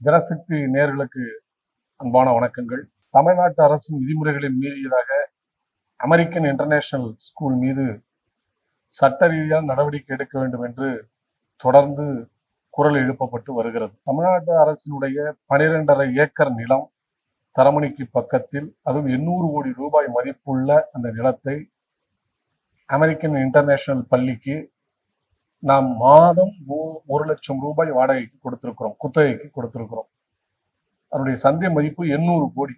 ஜனசக்தி நேர்களுக்கு அன்பான வணக்கங்கள். தமிழ்நாட்டு அரசின் விதிமுறைகளை மீறியதாக அமெரிக்கன் இன்டர்நேஷனல் ஸ்கூல் மீது சட்ட ரீதியான நடவடிக்கை எடுக்க வேண்டும் என்று தொடர்ந்து குரல் எழுப்பப்பட்டு வருகிறது. தமிழ்நாட்டு அரசினுடைய பனிரெண்டரை ஏக்கர் நிலம் தரமணிக்கு பக்கத்தில் அதுவும் எண்ணூறு கோடி ரூபாய் மதிப்புள்ள அந்த நிலத்தை அமெரிக்கன் இன்டர்நேஷனல் பள்ளிக்கு நாம் மாதம் ஒரு லட்சம் ரூபாய் வாடகைக்கு கொடுத்திருக்கிறோம் குத்தகைக்கு கொடுத்திருக்கிறோம். அதனுடைய சந்தை மதிப்பு எண்ணூறு கோடி.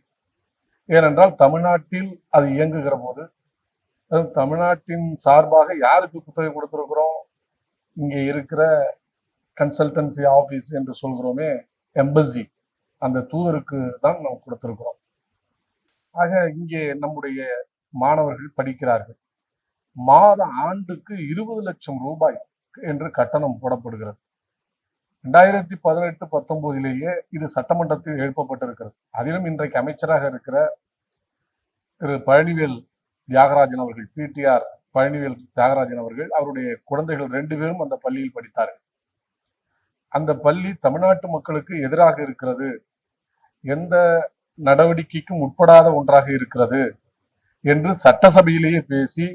ஏனென்றால் தமிழ்நாட்டில் அது இயங்குகிற போது தமிழ்நாட்டின் சார்பாக யாருக்கு குத்தகை கொடுத்திருக்கிறோம்? இங்கே இருக்கிற கன்சல்டன்சி ஆஃபீஸ் என்று சொல்கிறோமே எம்பசி. அந்த தூதருக்கு தான் நாம் கொடுத்திருக்கிறோம். ஆக இங்கே நம்முடைய மாணவர்கள் படிக்கிறார்கள். மாத ஆண்டுக்கு இருபது லட்சம் ரூபாய் என்று கட்டணம் போடப்படுகிறது. ரெண்டாயிரத்தி பதினெட்டு பத்தொன்பதிலேயே இது சட்டமன்றத்தில் எழுப்பப்பட்டிருக்கிறது. அதிலும் இன்றைக்கு அமைச்சராக இருக்கிற திரு பழனிவேல் தியாகராஜன் அவர்கள் பிடிஆர் பழனிவேல் தியாகராஜன் அவர்கள் அவருடைய குழந்தைகள் ரெண்டு பேரும் அந்த பள்ளியில் படித்தார்கள். அந்த பள்ளி தமிழ்நாட்டு மக்களுக்கு எதிராக இருக்கிறது. எந்த நடவடிக்கைக்கும் உட்படாத ஒன்றாக இருக்கிறது என்று சட்டசபையிலேயே பேசி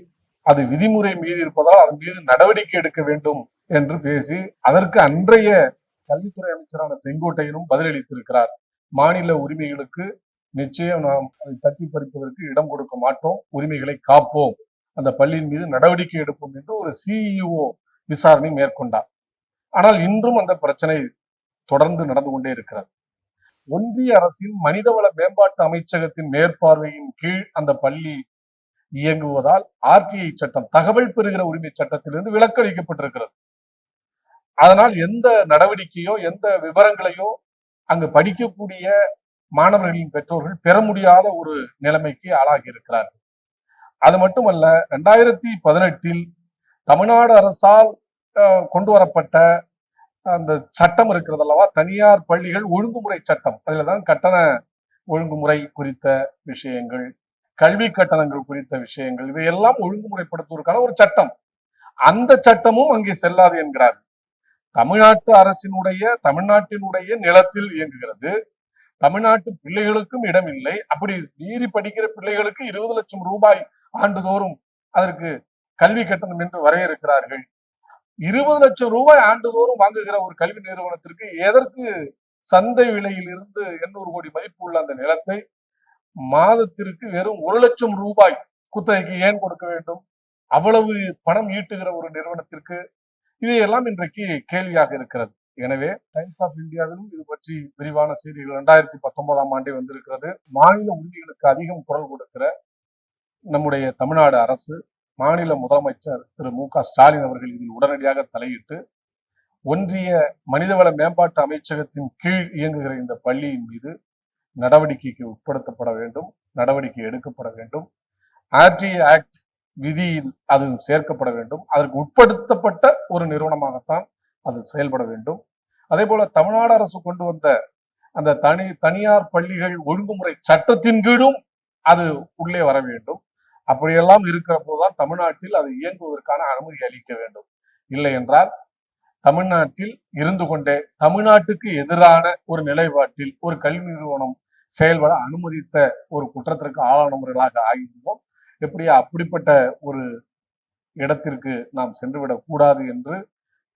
அது விதிமுறை மீது இருப்பதால் அதன் மீது நடவடிக்கை எடுக்க வேண்டும் என்று பேசி அதற்கு அன்றைய கல்வித்துறை அமைச்சரான செங்கோட்டையனும் பதிலளித்திருக்கிறார். மாநில உரிமைகளுக்கு நிச்சயம் நாம் அதை தட்டி பறிப்பதற்கு இடம் கொடுக்க மாட்டோம். உரிமைகளை காப்போம். அந்த பள்ளியின் மீது நடவடிக்கை எடுப்போம் என்று ஒரு சிஇஓ விசாரணை மேற்கொண்டார். ஆனால் இன்றும் அந்த பிரச்சனை தொடர்ந்து நடந்து கொண்டே இருக்கிறது. ஒன்றிய அரசின் மனிதவள மேம்பாட்டு அமைச்சகத்தின் மேற்பார்வையின் கீழ் அந்த பள்ளி இயங்குவதால் ஆர்டிஐ சட்டம் தகவல் பெறுகிற உரிமை சட்டத்திலிருந்து விலக்களிக்கப்பட்டிருக்கிறது. அதனால் எந்த நடவடிக்கையோ எந்த விவரங்களையோ அங்கு படிக்கக்கூடிய மாணவர்களின் பெற்றோர்கள் பெற முடியாத ஒரு நிலைமைக்கு ஆளாகி இருக்கிறார்கள். அது மட்டுமல்ல ரெண்டாயிரத்தி பதினெட்டில் தமிழ்நாடு அரசால் அஹ், கொண்டு வரப்பட்ட அந்த சட்டம் இருக்கிறது அல்லவா? தனியார் பள்ளிகள் ஒழுங்குமுறை சட்டம். அதில் தான் கட்டண ஒழுங்குமுறை குறித்த விஷயங்கள் கல்வி கட்டணங்கள் குறித்த விஷயங்கள் இவையெல்லாம் ஒழுங்குமுறைப்படுத்துவதற்கான ஒரு சட்டம். அந்த சட்டமும் அங்கே செல்லாது என்கிறார். தமிழ்நாட்டு அரசினுடைய தமிழ்நாட்டினுடைய நிலத்தில் இயங்குகிறது. தமிழ்நாட்டு பிள்ளைகளுக்கும் இடம் இல்லை அப்படி மீறி படிக்கிற பிள்ளைகளுக்கு இருபது லட்சம் ரூபாய் ஆண்டுதோறும் அதற்கு கல்வி கட்டணம் என்று வரையறுக்கிறார்கள். இருபது லட்சம் ரூபாய் ஆண்டுதோறும் வாங்குகிற ஒரு கல்வி நிறுவனத்திற்கு எதற்கு சந்தை விலையில் இருந்து எண்ணூறு கோடி மதிப்பு உள்ள அந்த நிலத்தை மாதத்திற்கு வெறும் ஒரு லட்சம் ரூபாய் குத்தகைக்கு ஏன் கொடுக்க வேண்டும்? அவ்வளவு பணம் ஈட்டுகிற ஒரு நிறுவனத்திற்கு இவையெல்லாம் இன்றைக்கு கேள்வியாக இருக்கிறது. எனவே டைம்ஸ் ஆஃப் இந்தியாவிலும் இது பற்றி விரிவான செய்திகள் இரண்டாயிரத்தி பத்தொன்பதாம் ஆண்டே வந்திருக்கிறது. மாநில உரிமைகளுக்கு அதிகம் குரல் கொடுக்கிற நம்முடைய தமிழ்நாடு அரசு மாநில முதலமைச்சர் திரு. மு. க. ஸ்டாலின் அவர்கள் இதில் உடனடியாக தலையிட்டு ஒன்றிய மனிதவள மேம்பாட்டு அமைச்சகத்தின் கீழ் இயங்குகிற இந்த பள்ளியின் மீது நடவடிக்கைக்கு உட்படுத்தப்பட வேண்டும் நடவடிக்கை எடுக்கப்பட வேண்டும். ஆர்டி ஆக்ட் விதியில் அது சேர்க்கப்பட வேண்டும். அதற்கு உட்படுத்தப்பட்ட ஒரு நிறுவனமாகத்தான் அது செயல்பட வேண்டும். அதே போல தமிழ்நாடு அரசு கொண்டு வந்த அந்த தனி தனியார் பள்ளிகள் ஒழுங்குமுறை சட்டத்தின் கீழும் அது உள்ளே வர வேண்டும். அப்படியெல்லாம் இருக்கிற போதுதான் தமிழ்நாட்டில் அது இயங்குவதற்கான அனுமதி அளிக்க வேண்டும். இல்லை என்றால் தமிழ்நாட்டில் இருந்து கொண்டே தமிழ்நாட்டுக்கு எதிரான ஒரு நிலைப்பாட்டில் ஒரு கல்வி நிறுவனம் செயல்பட அனுமதித்த ஒரு குற்றத்திற்கு ஆளானவர்களாக ஆகியிருந்தோம். எப்படியா அப்படிப்பட்ட ஒரு இடத்திற்கு நாம் சென்றுவிடக் கூடாது என்று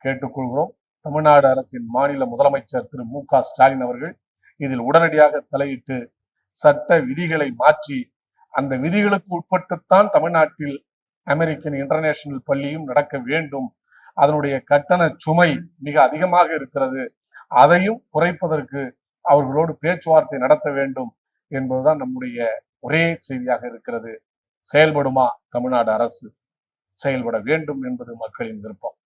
கேட்டுக்கொள்கிறோம். தமிழ்நாடு அரசின் மாநில முதலமைச்சர் திரு மு க ஸ்டாலின் அவர்கள் இதில் உடனடியாக தலையிட்டு சட்ட விதிகளை மாற்றி அந்த விதிகளுக்கு உட்பட்டுத்தான் தமிழ்நாட்டில் அமெரிக்கன் இன்டர்நேஷனல் பள்ளியும் நடக்க வேண்டும். அதனுடைய கட்டண சுமை மிக அதிகமாக இருக்கிறது. அதையும் குறைப்பதற்கு அவர்களோடு பேச்சுவார்த்தை நடத்த வேண்டும் என்பதுதான் நம்முடைய ஒரே செய்தியாக இருக்கிறது. செயல்படுமா தமிழ்நாடு அரசு? செயல்பட வேண்டும் என்பது மக்களின் விருப்பம்.